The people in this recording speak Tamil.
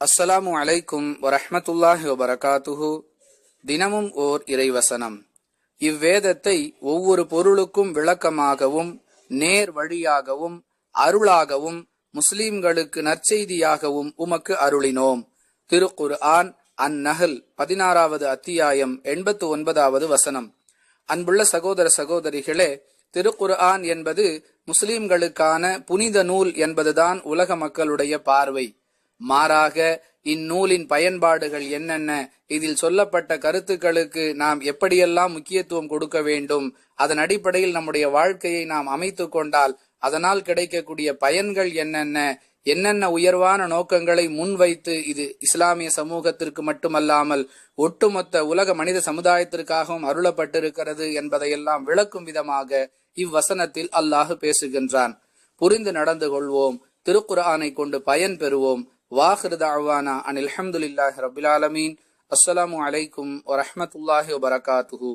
அஸ்ஸலாமு அலைக்கும் வரஹமத்துல்லாஹி வபரகாத்துஹு. தினமும் ஓர் இறைவசனம். இவ்வேதத்தை ஒவ்வொரு பொருளுக்கும் விளக்கமாகவும் நேர் வழியாகவும் அருளாகவும் முஸ்லிம்களுக்கு நற்செய்தியாகவும் உமக்கு அருளினோம். திருக்குர் ஆன் அந்நகல் பதினாறாவது அத்தியாயம் எண்பத்து ஒன்பதாவது வசனம். அன்புள்ள சகோதர சகோதரிகளே திருக்குர் ஆன் என்பது முஸ்லிம்களுக்கான புனித நூல் என்பதுதான் உலக மக்களுடைய பார்வை. மாறாக இந்நூலின் பயன்பாடுகள் என்னென்ன இதில் சொல்லப்பட்ட கருத்துக்களுக்கு நாம் எப்படியெல்லாம் முக்கியத்துவம் கொடுக்க வேண்டும் அதன் அடிப்படையில் நம்முடைய வாழ்க்கையை நாம் அமைத்து கொண்டால் அதனால் கிடைக்கக்கூடிய பயன்கள் என்னென்ன என்னென்ன உயர்வான நோக்கங்களை முன்வைத்து இது இஸ்லாமிய சமூகத்திற்கு மட்டுமல்லாமல் ஒட்டுமொத்த உலக மனித சமுதாயத்திற்காகவும் அருளப்பட்டிருக்கிறது என்பதையெல்லாம் விளக்கும் விதமாக இவ்வசனத்தில் அல்லாஹ் பேசுகின்றான். புரிந்து நடந்து கொள்வோம் திருக்குறானை கொண்டு பயன் பெறுவோம் வாஹிரு தாவானா அனில் அஹமதுல்லாஹி ரபில் ஆலமீன் அஸ்ஸலாமு அலைக்கும் வரஹமத்துல்லாஹி வபரகாத்துஹு